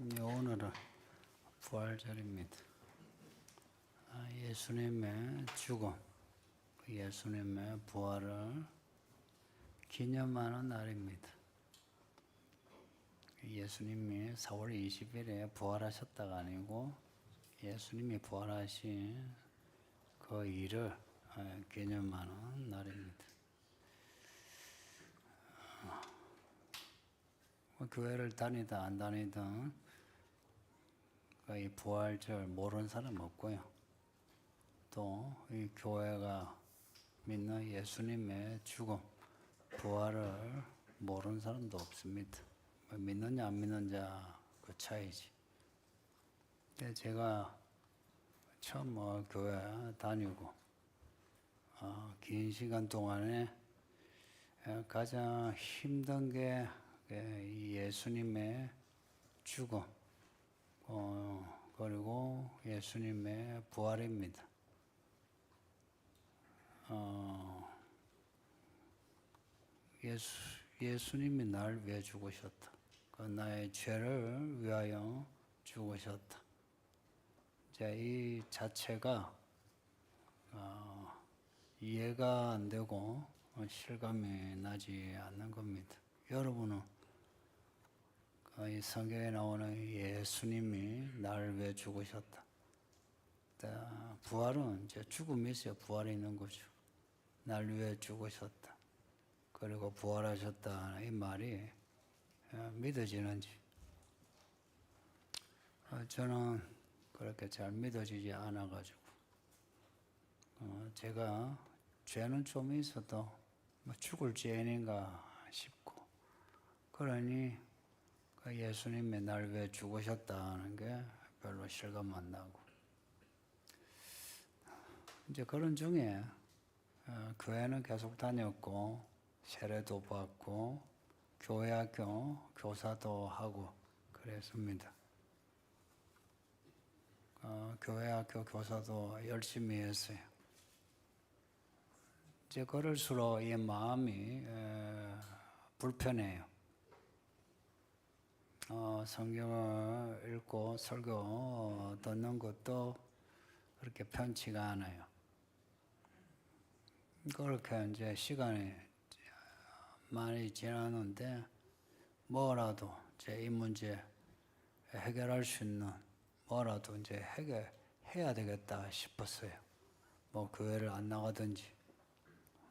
네, 오늘은 부활절입니다. 아, 예수님의 죽음, 그 예수님의 부활을 기념하는 날입니다. 예수님이 4월 20일에 부활하셨다가 아니고 예수님이 부활하신 그 일을 아, 기념하는 날입니다. 뭐 교회를 다니다 안 다니든 그 이 부활 절 모르는 사람 없고요. 또 이 교회가 믿는 예수님의 죽음, 부활을 모르는 사람도 없습니다. 뭐 믿느냐 안 믿느냐 그 차이지. 근데 제가 처음 뭐 교회 다니고 어, 긴 시간 동안에 에, 가장 힘든 게 예수님의 죽음, 어, 그리고 예수님의 부활입니다. 어, 예수, 예수님이 날 위해 죽으셨다. 그 나의 죄를 위하여 죽으셨다. 이제 이 자체가 어, 이해가 안 되고 어, 실감이 나지 않는 겁니다. 여러분은 그 이 성경에 나오는 예수님이 나를 위해 죽으셨다. 자, 부활은 이제 죽음이 있어야 부활이 있는 거죠. 날 위해 죽으셨다. 그리고 부활하셨다. 이 말이 어, 믿어지는지. 어, 저는 그렇게 잘 믿어지지 않아가지고. 어, 제가 죄는 좀 있어도 뭐 죽을 죄인인가 싶고. 그러니 그 예수님이 날 위해 죽으셨다는 게 별로 실감 안 나고. 이제 그런 중에 어, 교회는 계속 다녔고 세례도 받고 교회 학교 교사도 하고 그랬습니다. 어, 교회 학교 교사도 열심히 했어요. 이제 그럴수록 이 마음이 에, 불편해요. 어, 성경을 읽고 설교 듣는 것도 그렇게 편치가 않아요. 그렇게 이제 시간이 많이 지나는데 뭐라도 제 이 문제 해결할 수 있는 뭐라도 이제 해결해야 되겠다 싶었어요. 뭐 교회를 안 나가든지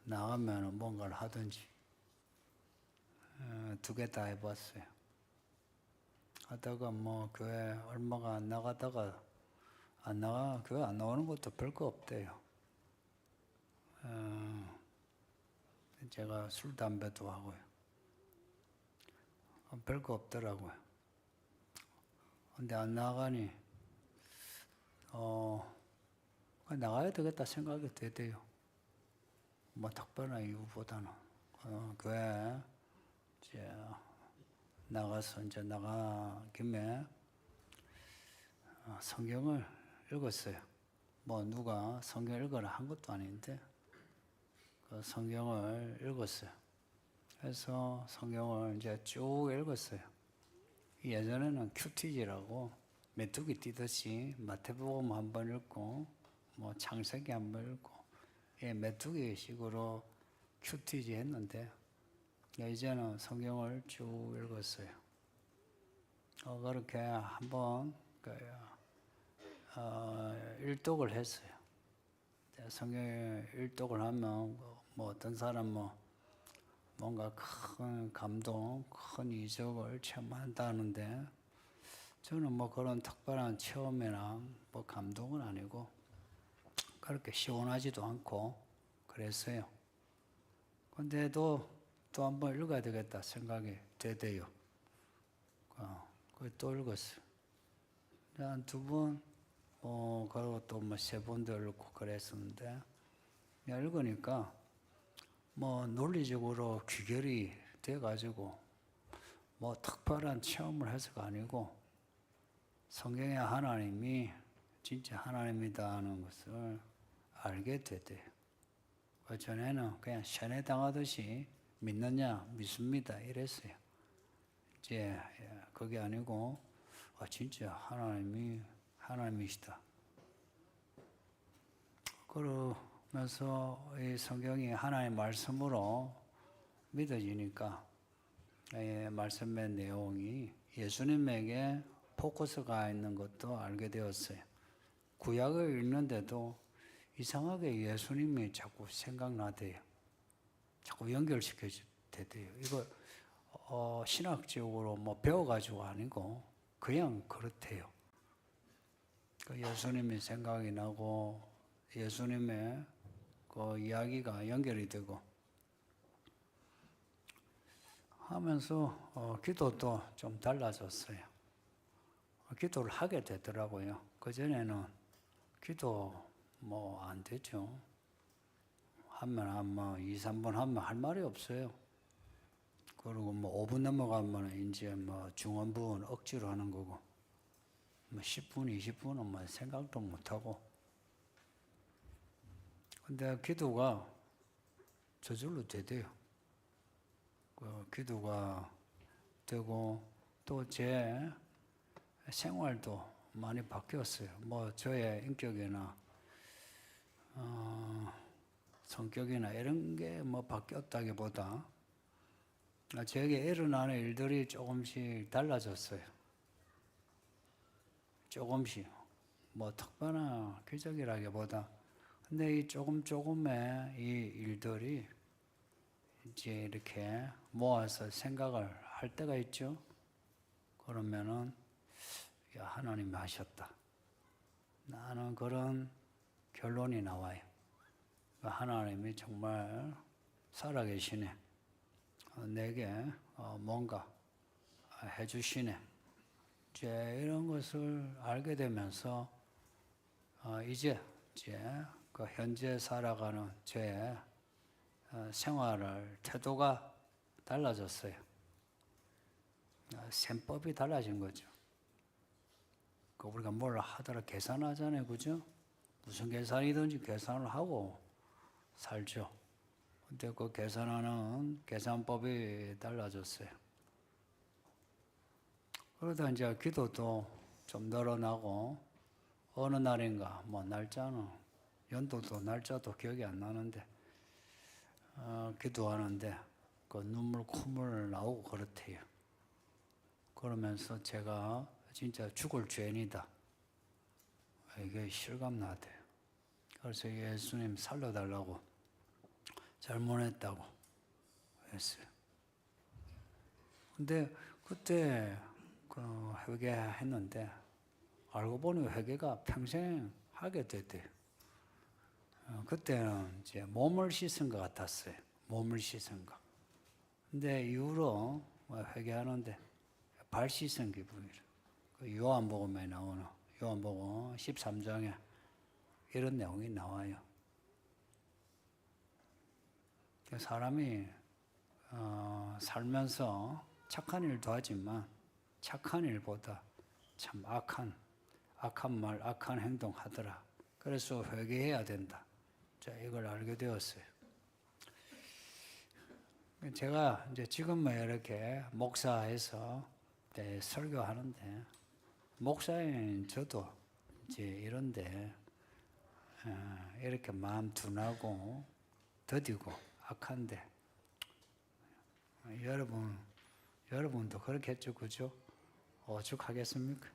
나가면 뭔가를 하든지 어, 두개 다 해봤어요. 하다가 뭐 교회 얼마가 안 나가다가 안 나가 교회 안 나오는 것도 별거 없대요. 어, 제가 술 담배도 하고요. 어, 별거 없더라고요. 근데 안 나가니 어 나가야 되겠다 생각이 되대요. 뭐 특별한 이유보다는 어, 교회 이제 나가서 이제 나가 김에 어, 성경을 읽었어요. 뭐 누가 성경 읽어라 한 것도 아닌데 그 성경을 읽었어요. 그래서 성경을 이제 쭉 읽었어요. 예전에는 큐티지라고 메뚜기 뛰듯이 마태복음 한 번 읽고 뭐 창세기 한 번 읽고 예, 메뚜기 식으로 큐티지 했는데 이제는 성경을 쭉 읽었어요. 어, 그렇게 한번 그, 어, 일독을 했어요. 성경 일독을 하면 뭐 어떤 사람 뭐 뭔가 큰 감동, 큰 이적을 체험한다는데 저는 뭐 그런 특별한 체험이나 뭐 감동은 아니고 그렇게 시원하지도 않고 그랬어요. 근데도 또 한 번 읽어야 되겠다 생각이 되대요. 어, 그또 읽었어요. 한두 번, 어, 그리고 또 뭐 세 번도 읽고 그랬었는데, 읽으니까 뭐 논리적으로 귀결이 돼가지고 뭐 특별한 체험을 해서가 아니고 성경의 하나님이 진짜 하나님이다 하는 것을 알게 되대요. 그 전에는 그냥 세뇌 당하듯이 믿느냐 믿습니다 이랬어요. 이제 그게 아니고 아, 진짜 하나님이 하나님이시다. 그러면서 이 성경이 하나님의 말씀으로 믿어지니까 이 말씀의 내용이 예수님에게 포커스가 있는 것도 알게 되었어요. 구약을 읽는데도 이상하게 예수님이 자꾸 생각나대요. 자꾸 연결시켜주대요. 이거 어, 신학적으로 뭐 배워가지고 아니고 그냥 그렇대요. 그 예수님이 생각이 나고 예수님의 그 이야기가 연결이 되고 하면서 어, 기도도 좀 달라졌어요. 어, 기도를 하게 되더라고요. 그 전에는 기도 뭐 안 되죠. 하면 한뭐 2, 3분 하면 할 말이 없어요. 그리고 뭐 5분 넘어가면 이제 뭐 중원부분 억지로 하는 거고 뭐 10분, 20분은 뭐 생각도 못 하고 근데 기도가 저절로 되대요. 그 기도가 되고 또 제 생활도 많이 바뀌었어요. 뭐 저의 인격이나 어, 성격이나 이런 게 뭐 바뀌었다기보다 제게 일어나는 일들이 조금씩 달라졌어요. 조금씩 뭐 특별한 기적이라기보다 근데 이 조금 조금의 이 일들이 이제 이렇게 모아서 생각을 할 때가 있죠. 그러면은 야, 하나님이 하셨다. 나는 그런 결론이 나와요. 하나님이 정말 살아계시네. 어, 내게 어, 뭔가 해주시네. 이제 이런 것을 알게 되면서 어, 이제 이제 그 현재 살아가는 제 생활을 태도가 달라졌어요. 셈법이 달라진 거죠. 그 우리가 뭘 하더라 계산하잖아요, 그죠? 무슨 계산이든지 계산을 하고 살죠. 근데 그 계산하는 계산법이 달라졌어요. 그러다 이제 기도도 좀 늘어나고 어느 날인가 뭐 날짜는 연도도 날짜도 기억이 안 나는데 어, 기도하는데 그 눈물 콧물 나오고 그렇대요. 그러면서 제가 진짜 죽을 죄인이다. 이게 실감나대요. 그래서 예수님 살려달라고 잘못했다고 했어요. 근데 그때 그 회개했는데 알고 보니 회개가 평생 하게 됐대요. 어, 그때는 이제 몸을 씻은 것 같았어요. 몸을 씻은 거. 근데 이후로 뭐 회개하는데 발 씻은 기분이래. 그 요한복음에 나오는 요한복음 13장에 이런 내용이 나와요. 그 사람이 어, 살면서 착한 일도 하지만 착한 일보다 참 악한 악한 말, 악한 행동 하더라. 그래서 회개해야 된다. 자, 이걸 알게 되었어요. 제가 이제 지금은 이렇게 목사해서 네, 설교하는데 목사인 저도 이제 이런데 어, 이렇게 마음 둔하고 더디고 악한데 여러분 여러분도 그렇겠죠, 그죠? 오죽하겠습니까?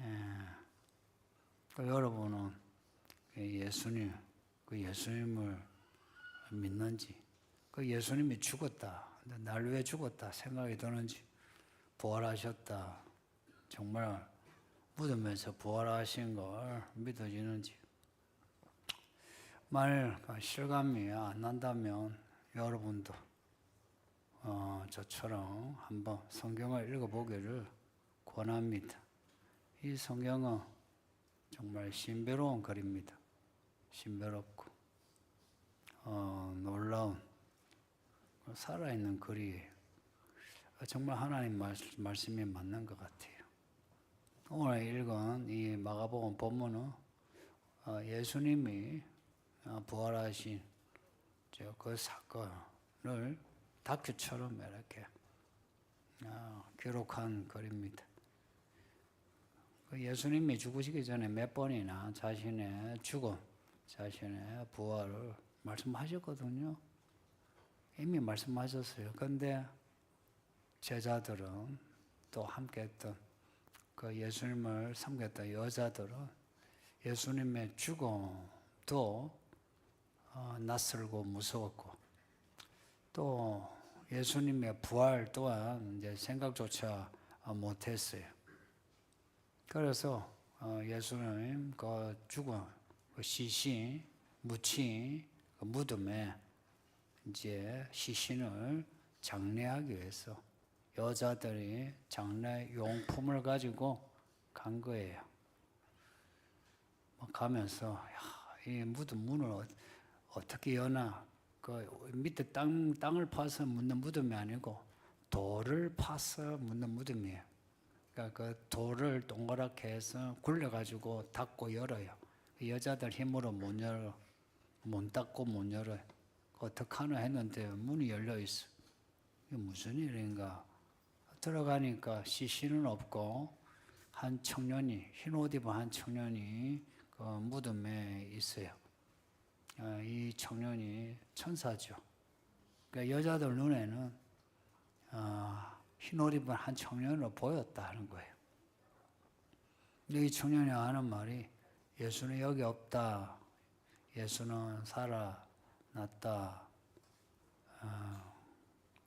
예. 그 여러분은 예수님, 그 예수님을 믿는지, 그 예수님이 죽었다, 날 왜 죽었다 생각이 드는지, 부활하셨다, 정말 믿으면서 부활하신 걸 믿어지는지, 만일 그 실감이 안 난다면 여러분도 어, 저처럼 한번 성경을 읽어보기를 권합니다. 이 성경은 정말 신비로운 글입니다. 신비롭고 어, 놀라운 살아있는 글이에요. 정말 하나님 말씀이 맞는 것 같아요. 오늘 읽은 이 마가복음 본문은 어, 예수님이 어, 부활하신 그 사건을 다큐처럼 이렇게 어, 기록한 글입니다. 그 예수님이 죽으시기 전에 몇 번이나 자신의 죽음, 자신의 부활을 말씀하셨거든요. 이미 말씀하셨어요. 근데 제자들은 또 함께 했던 그 예수님을 섬겼던 여자들은 예수님의 죽음도 어, 낯설고 무서웠고 또 예수님의 부활 또한 이제 생각조차 어, 못했어요. 그래서 어, 예수님 그 죽음, 그 시신, 묻힌 그 무덤에 이제 시신을 장례하기 위해서 여자들이 장례 용품을 가지고 간 거예요. 뭐 가면서 야, 이 무덤 문을 어, 어떻게 여나 그 밑에 땅 땅을 파서 묻는 무덤이 아니고 돌을 파서 묻는 무덤이에요. 그러니까 그 돌을 동그랗게 해서 굴려가지고 닫고 열어요. 그 여자들 힘으로 못 열어, 못 닫고 못 열어요. 어떡하나 했는데 문이 열려 있어. 이게 무슨 일인가? 들어가니까 시신은 없고 한 청년이 흰 옷 입은 한 청년이 그 무덤에 있어요. 어, 이 청년이 천사죠. 그러니까 여자들 눈에는 어, 흰옷 입은 한 청년으로 보였다는 거예요. 근데 이 청년이 하는 말이 예수는 여기 없다. 예수는 살아났다. 어,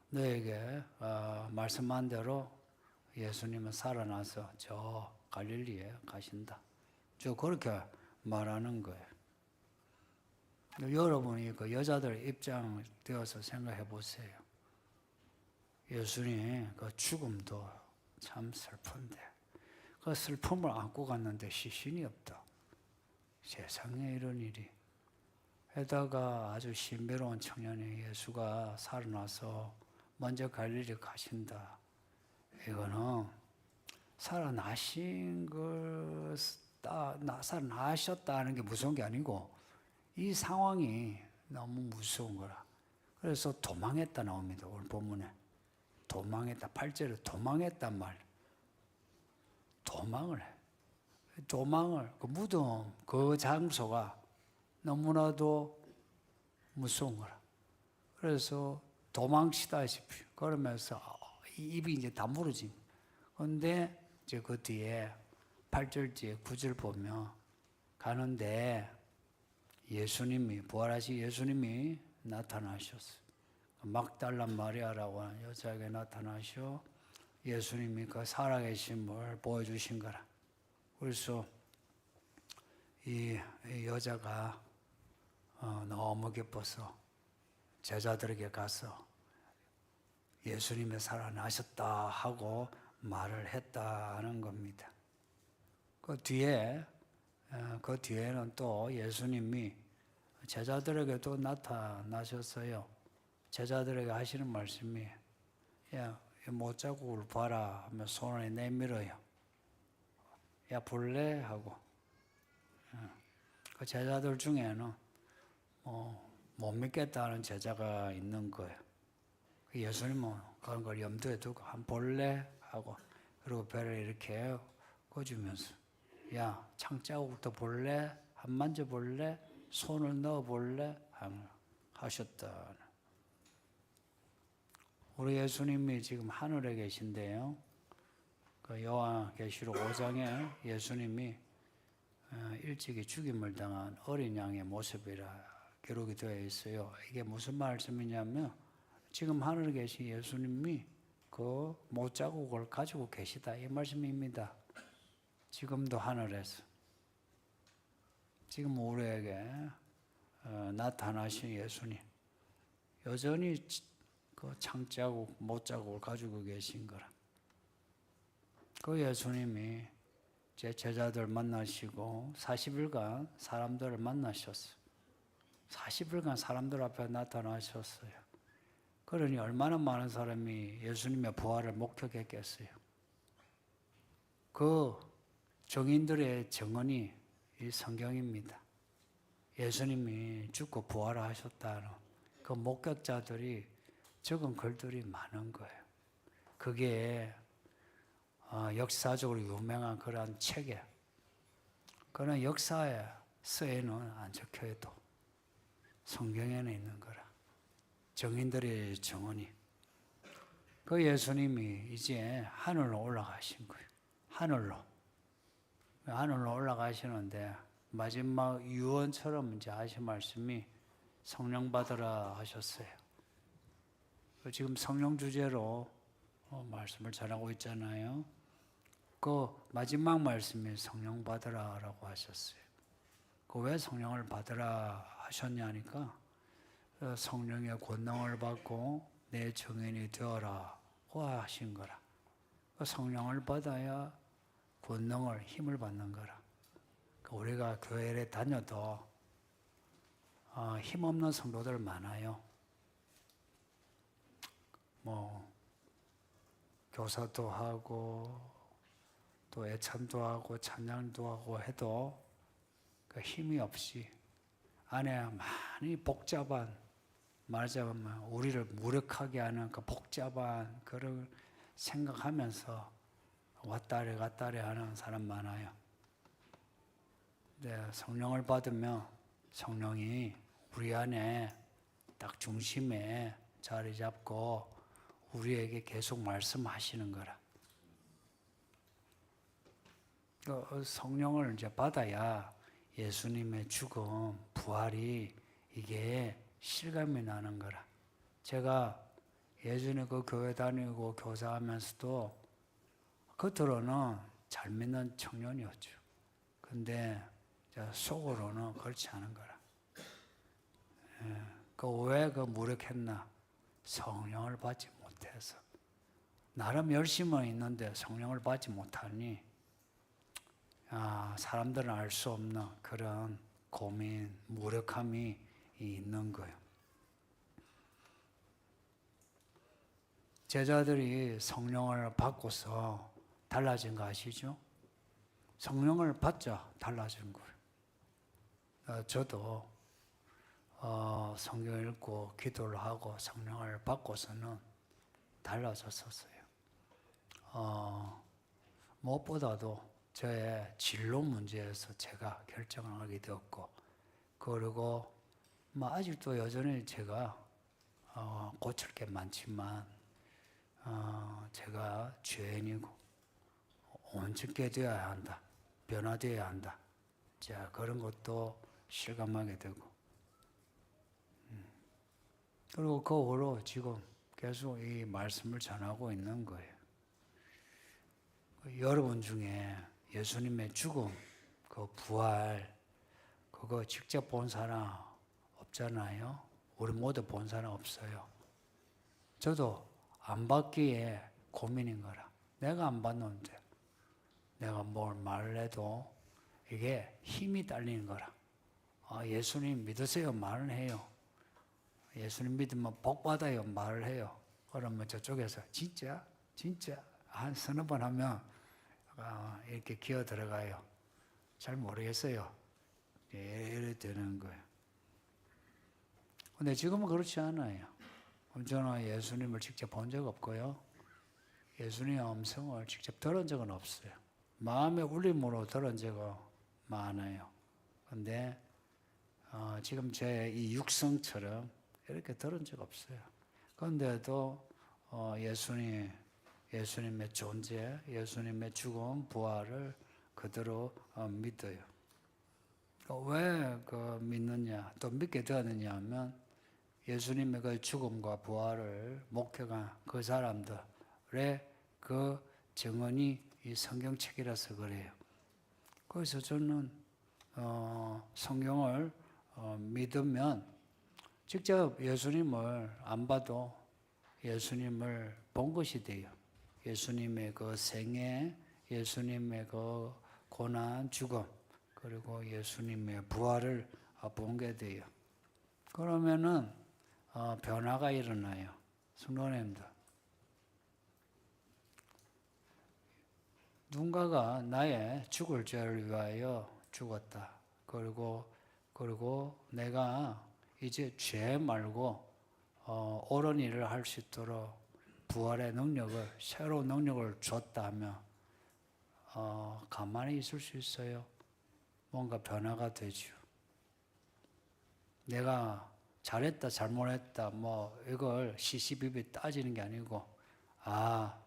너에게 어, 말씀한 대로 예수님은 살아나서 저 갈릴리에 가신다. 저 그렇게 말하는 거예요. 여러분이 그 여자들 입장 되어서 생각해 보세요. 예수님 그 죽음도 참 슬픈데 그 슬픔을 안고 갔는데 시신이 없다. 세상에 이런 일이. 게다가 아주 신비로운 청년이 예수가 살아나서 먼저 갈릴리 가신다. 이거는 살아나신 걸 살아나셨다는 게 무서운 게 아니고 이 상황이 너무 무서운 거라. 그래서 도망했다 나옵니다. 오늘 본문에. 도망했다. 8절에 도망했단 말. 도망을 해. 도망을, 그 무덤, 그 장소가 너무나도 무서운 거라. 그래서 도망치다시피 그러면서 입이 이제 다 무너진. 근데 이제 그 뒤에 8절째 9절 보면 가는데 예수님이 부활하신 예수님이 나타나셨어요. 막달란 마리아라고 여자에게 나타나셔 예수님이 그 살아계심을 보여주신 거라. 그래서 이, 이 여자가 어, 너무 기뻐서 제자들에게 가서 예수님의 살아나셨다 하고 말을 했다는 겁니다. 그 뒤에 어, 그 뒤에는 또 예수님이 제자들에게도 나타나셨어요. 제자들에게 하시는 말씀이 야, 못 자국을 봐라 하며 손을 내밀어요. 야, 볼래? 하고. 어, 그 제자들 중에는 뭐, 못 믿겠다는 제자가 있는 거예요. 그 예수님은 그런 걸 염두에 두고 한 볼래? 하고 그리고 배를 이렇게 꺼주면서 야, 창자국도 볼래? 한 만져 볼래? 손을 넣어 볼래? 하셨다. 우리 예수님이 지금 하늘에 계신데요. 그 요한계시록 5장에 예수님이 어, 일찍이 죽임을 당한 어린 양의 모습이라 기록이 되어 있어요. 이게 무슨 말씀이냐면 지금 하늘에 계신 예수님이 그 못자국을 가지고 계시다 이 말씀입니다. 지금도 하늘에서 지금 우리에게 어, 나타나신 예수님 여전히 그 창자국 못자국을 가지고 계신 거라. 그 예수님이 제 제자들 만나시고 40일간 사람들을 만나셨어요. 40일간 사람들 앞에 나타나셨어요. 그러니 얼마나 많은 사람이 예수님의 부활을 목격했겠어요. 그 정인들의 정언이 이 성경입니다. 예수님이 죽고 부활하셨다는 그 목격자들이 적은 글들이 많은 거예요. 그게 아, 어, 역사적으로 유명한 그러한 책에 그런 역사에 쓰에는 안 적혀도 성경에는 있는 거라. 정인들의 정언이. 그 예수님이 이제 하늘로 올라가신 거예요. 하늘로. 하늘로 올라가시는데 마지막 유언처럼 이제 하신 말씀이 성령 받으라 하셨어요. 그 지금 성령 주제로 어, 말씀을 전하고 있잖아요. 그 마지막 말씀이 성령 받으라라고 하셨어요. 그 왜 성령을 받으라 하셨냐니까 어, 성령의 권능을 받고 내 정인이 되어라고 하신 거라. 그 성령을 받아야 권능을 힘을 받는 거라. 그 우리가 교회에 다녀도 어, 힘없는 성도들 많아요. 뭐 교사도 하고 또 애찬도 하고 찬양도 하고 해도 그 힘이 없이 안에 많이 복잡한 말하자면 우리를 무력하게 하는 그 복잡한 그런 생각하면서 왔다리 갔다리 하는 사람 많아요. 네, 성령을 받으면 성령이 우리 안에 딱 중심에 자리 잡고 우리에게 계속 말씀하시는 거라. 그 성령을 이제 받아야 예수님의 죽음, 부활이 이게 실감이 나는 거라. 제가 예전에 그 교회 다니고 교사하면서도 겉으로는 잘 믿는 청년이었죠. 근데 속으로는 그렇지 않은 거라. 그왜그 무력했나? 성령을 받지 못해서. 나름 열심은 있는데 성령을 받지 못하니 아, 사람들은 알 수 없는 그런 고민, 무력함이 있는 거예요. 제자들이 성령을 받고서 달라진 거 아시죠? 성령을 받자 달라진 거예요. 어, 저도 어, 성경 읽고 기도를 하고 성령을 받고서는 달라졌었어요. 어, 무엇보다도 저의 진로 문제에서 제가 결정을 하게 되었고, 그리고 뭐 아직도 여전히 제가 어, 고칠 게 많지만 어, 제가 죄인이고 온전게 되어야 한다, 변화되어야 한다. 자 그런 것도 실감하게 되고, 음. 그리고 그 후로 지금 계속 이 말씀을 전하고 있는 거예요. 여러분 중에 예수님의 죽음, 그 부활, 그거 직접 본 사람 없잖아요. 우리 모두 본 사람 없어요. 저도 안 받기에 고민인 거라. 내가 안 받는데, 내가 뭘 말을 해도 이게 힘이 딸리는 거라. 아, 예수님 믿으세요. 말을 해요. 예수님 믿으면 복 받아요. 말을 해요. 그러면 저쪽에서 진짜, 진짜 한 서너 번 하면 아, 이렇게 기어 들어가요. 잘 모르겠어요. 이래 되는 거예요. 근데 지금은 그렇지 않아요. 저는 예수님을 직접 본 적 없고요. 예수님의 음성을 직접 들은 적은 없어요. 마음의 울림으로 들은 적은 많아요. 근데 어, 지금 제 이 육성처럼 이렇게 들은 적 없어요. 그런데도 어, 예수님 예수님의 존재, 예수님의 죽음, 부활을 그대로 어, 믿어요. 왜그 믿느냐, 또 믿게 되었느냐 하면 예수님의 그 죽음과 부활을 목격한 그 사람들의 그 증언이 이 성경책이라서 그래요. 그래서 저는 어, 성경을 어, 믿으면 직접 예수님을 안 봐도 예수님을 본 것이 돼요. 예수님의 그 생애, 예수님의 그 고난, 죽음, 그리고 예수님의 부활을 본 게 돼요. 그러면은 어, 변화가 일어나요. 성도님들. 누군가가 나의 죽을 죄를 위하여 죽었다. 그리고 그리고 내가 이제 죄 말고 어, 옳은 일을 할 수 있도록 부활의 능력을 새로운 능력을 줬다면 어, 가만히 있을 수 있어요. 뭔가 변화가 되죠. 내가 잘했다, 잘못했다, 뭐 이걸 시시비비 따지는 게 아니고, 아,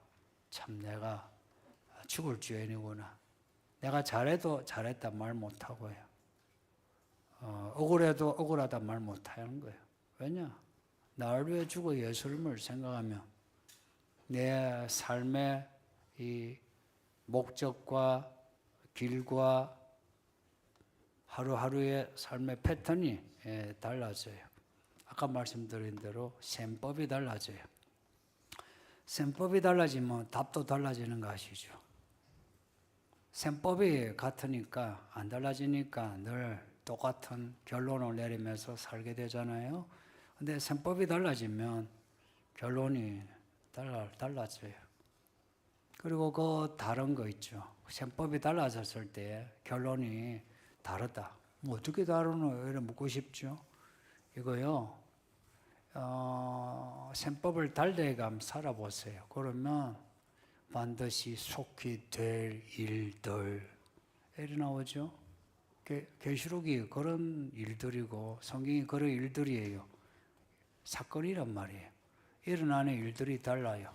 참 내가 죽을 죄인이구나. 내가 잘해도 잘했다 말 못하고요. 어, 억울해도 억울하다 말 못하는 거예요. 왜냐? 나를 위해 죽어 예수님을 생각하면 내 삶의 이 목적과 길과 하루하루의 삶의 패턴이 예, 달라져요. 아까 말씀드린 대로 셈법이 달라져요. 셈법이 달라지면 답도 달라지는 거 아시죠? 셈법이 같으니까 안 달라지니까 늘 똑같은 결론을 내리면서 살게 되잖아요. 근데 셈법이 달라지면 결론이 달라, 달라져요. 그리고 그 다른 거 있죠. 셈법이 달라졌을 때 결론이 다르다. 뭐 어떻게 다르노? 이래 묻고 싶죠. 이거요. 어, 셈법을 달래감 살아보세요. 그러면 반드시 속히 될 일들 이래 나오죠. 게- 계시록이 그런 일들이고 성경이 그런 일들이에요. 사건이란 말이에요. 일어나는 일들이 달라요.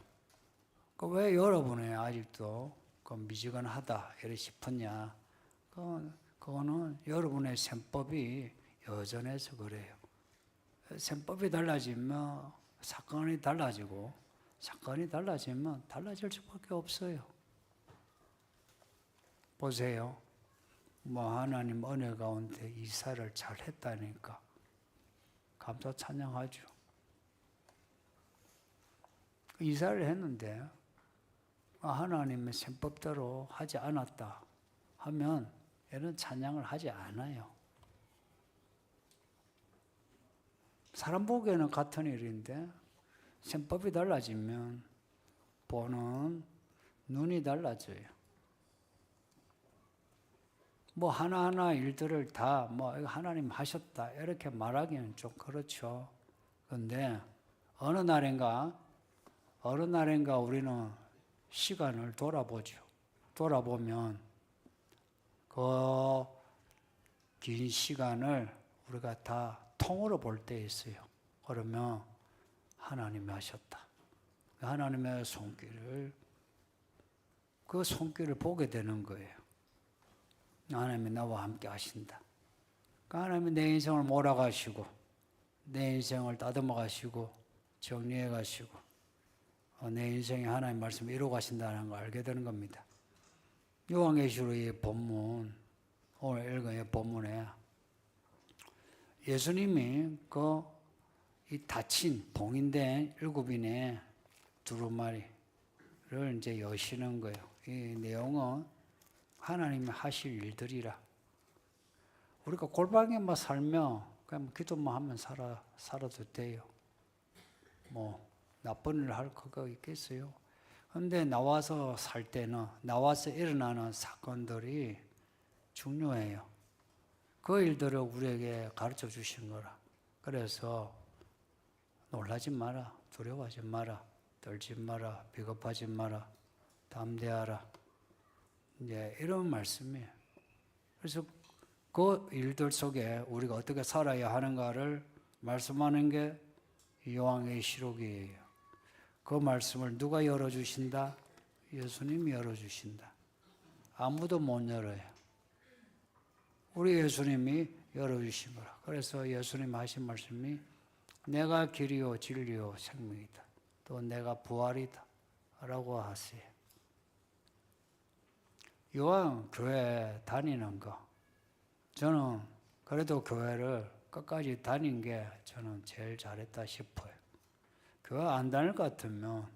그 왜 여러분이 아직도 그 미지근하다 이래 싶었냐? 그 그거는 여러분의 셈법이 여전해서 그래요. 셈법이 달라지면 사건이 달라지고 사건이 달라지면 달라질 수밖에 없어요. 보세요. 뭐 하나님 은혜 가운데 이사를 잘 했다니까 감사 찬양하죠. 이사를 했는데 하나님의 셈법대로 하지 않았다 하면 얘는 찬양을 하지 않아요. 사람 보기에는 같은 일인데 셈법이 달라지면 보는 눈이 달라져요. 뭐 하나하나 일들을 다 뭐 하나님 하셨다 이렇게 말하기는 좀 그렇죠. 그런데 어느 날인가 어느 날인가 우리는 시간을 돌아보죠. 돌아보면 그 긴 시간을 우리가 다 통으로 볼 때 있어요. 그러면 하나님이 하셨다. 하나님의 손길을 그 손길을 보게 되는 거예요. 하나님이 나와 함께 하신다. 그 하나님이 내 인생을 몰아가시고 내 인생을 다듬어 가시고 정리해 가시고 어, 내 인생에 하나님 말씀 이루어 가신다는 걸 알게 되는 겁니다. 요한계시록의 본문 오늘 읽은 이 본문에 예수님이 그 이 다친 봉인된 일곱인의 두루마리를 이제 여시는 거예요. 이 내용은 하나님이 하실 일들이라. 우리가 골방에만 살면 그냥 기도만 하면 살아 살아도 돼요. 뭐 나쁜 일을 할 거가 있겠어요. 근데 나와서 살 때는 나와서 일어나는 사건들이 중요해요. 그 일들을 우리에게 가르쳐 주신 거라. 그래서 놀라지 마라, 두려워하지 마라, 떨지 마라, 비겁하지 마라, 담대하라. 이제 이런 말씀이에요. 그래서 그 일들 속에 우리가 어떻게 살아야 하는가를 말씀하는 게 요한의 시록이에요. 그 말씀을 누가 열어주신다? 예수님이 열어주신다. 아무도 못 열어요. 우리 예수님이 열어주신 거라. 그래서 예수님 하신 말씀이 내가 길이요 진리요 생명이다. 또 내가 부활이다. 라고 하세요. 요한 교회 다니는 거. 저는 그래도 교회를 끝까지 다닌 게 저는 제일 잘했다 싶어요. 교회 안 다닐 것 같으면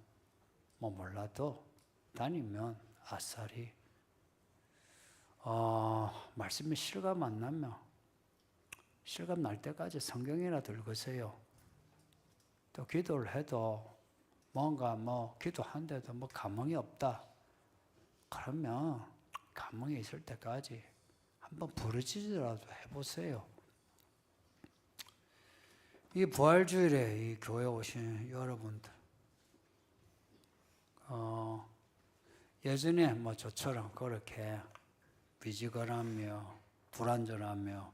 뭐 몰라도 다니면 아싸리 어, 말씀이 실감 안 나면 실감 날 때까지 성경이나 들으세요. 또 기도를 해도 뭔가 뭐 기도한데도 뭐 감흥이 없다. 그러면 감흥이 있을 때까지 한번 부르짖으라도 해보세요. 이 부활주일에 이 교회 오신 여러분들, 어, 예전에 뭐 저처럼 그렇게 미지근하며 불안전하며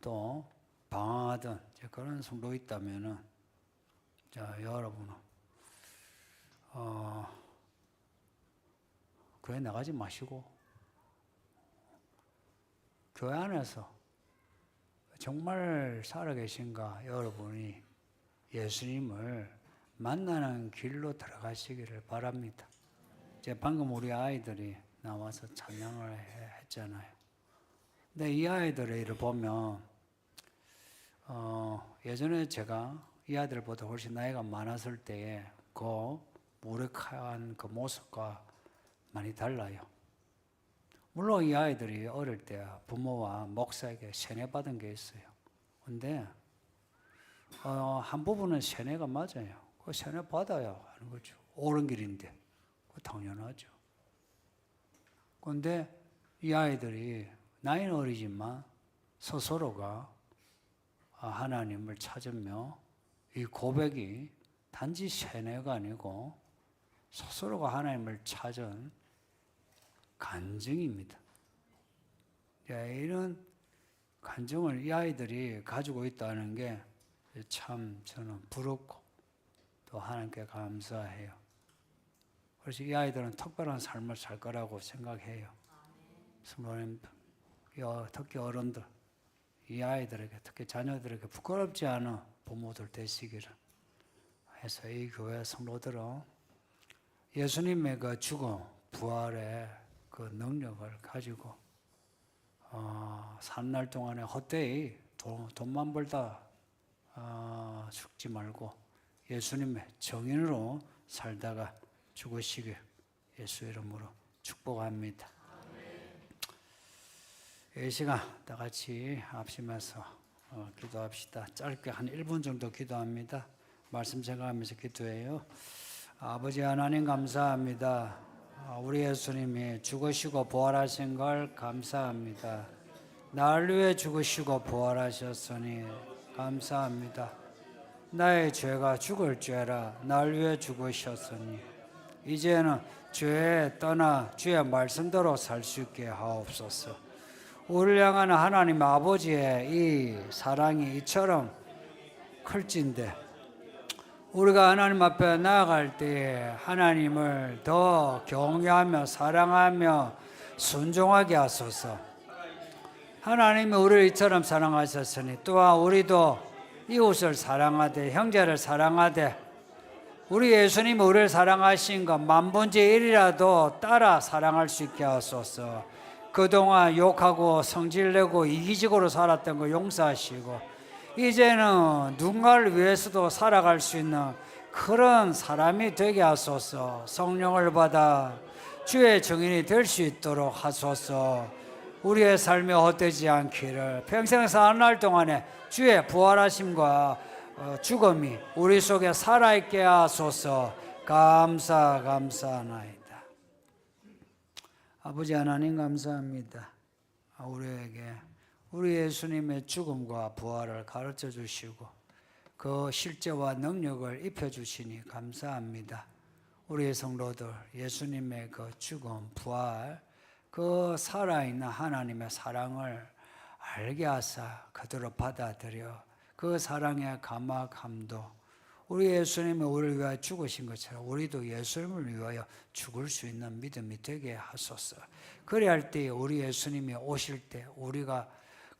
또 방황하던 그런 성도 있다면은 자 여러분은 어 교회 나가지 마시고 교회 안에서 정말 살아계신가 여러분이 예수님을 만나는 길로 들어가시기를 바랍니다. 이제 방금 우리 아이들이 나와서 찬양을 해- 했잖아요. 근데 이 아이들의 일을 보면 어, 예전에 제가 이 아이들보다 훨씬 나이가 많았을 때에 그 무력한 그 모습과 많이 달라요. 물론 이 아이들이 어릴 때 부모와 목사에게 세뇌받은 게 있어요. 근데 어, 한 부분은 세뇌가 맞아요. 그 세뇌 받아야 하는 거죠. 옳은 길인데. 그 당연하죠. 근데 이 아이들이 나이는 어리지만 스스로가 아, 하나님을 찾으며 이 고백이 단지 세뇌가 아니고 스스로가 하나님을 찾은 간증입니다. 예, 이런 간증을 이 아이들이 가지고 있다는 게 참 저는 부럽고 또 하나님께 감사해요. 그래서 이 아이들은 특별한 삶을 살 거라고 생각해요. 여- 특히 어른들, 이 아이들에게 특히 자녀들에게 부끄럽지 않은 부모들 되시기를 해서 이 교회 성도들은 예수님의 그 죽음, 부활의 그 능력을 가지고 어, 사는 날 동안에 헛되이 돈, 돈만 벌다 어, 죽지 말고 예수님의 정인으로 살다가 죽으시길 예수 이름으로 축복합니다. 이 시간 다 같이 합심해서 어, 기도합시다. 짧게 한 1분 정도 기도합니다. 말씀 생각하면서 기도해요. 아버지 하나님 감사합니다. 아, 우리 예수님이 죽으시고 부활하신 걸 감사합니다. 날 위해 죽으시고 부활하셨으니 감사합니다. 나의 죄가 죽을 죄라 날 위해 죽으셨으니 이제는 죄에 떠나 주의 말씀대로 살 수 있게 하옵소서. 우리를 향하는 하나님 아버지의 이 사랑이 이처럼 클진데 우리가 하나님 앞에 나아갈 때에 하나님을 더 경외하며 사랑하며 순종하게 하소서. 하나님이 우리를 이처럼 사랑하셨으니 또한 우리도 이웃을 사랑하되 형제를 사랑하되 우리 예수님이 우리를 사랑하신 것 만분의 일이라도 따라 사랑할 수 있게 하소서. 그동안 욕하고 성질내고 이기적으로 살았던 거 용서하시고 이제는 누군가를 위해서도 살아갈 수 있는 그런 사람이 되게 하소서. 성령을 받아 주의 증인이 될 수 있도록 하소서. 우리의 삶이 헛되지 않기를 평생 사는 날 동안에 주의 부활하심과 어, 죽음이 우리 속에 살아있게 하소서 감사 감사하나이다. 아버지 하나님 감사합니다. 아, 우리에게 우리 예수님의 죽음과 부활을 가르쳐 주시고 그 실제와 능력을 입혀 주시니 감사합니다. 우리의 성도들 예수님의 그 죽음, 부활, 그 살아있는 하나님의 사랑을 알게 하사 그대로 받아들여 그 사랑의 감화 감도 우리 예수님이 우리를 위하여 죽으신 것처럼 우리도 예수님을 위하여 죽을 수 있는 믿음이 되게 하소서. 그래야 할때 우리 예수님이 오실 때 우리가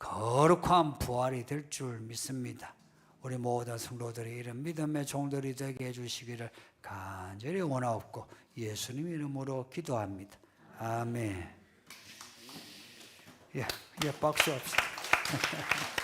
거룩한 부활이 될 줄 믿습니다. 우리 모든 성도들이 이런 믿음의 종들이 되게 해주시기를 간절히 원하옵고 예수님 이름으로 기도합니다. 아멘. 예, 예, 박수 합시다.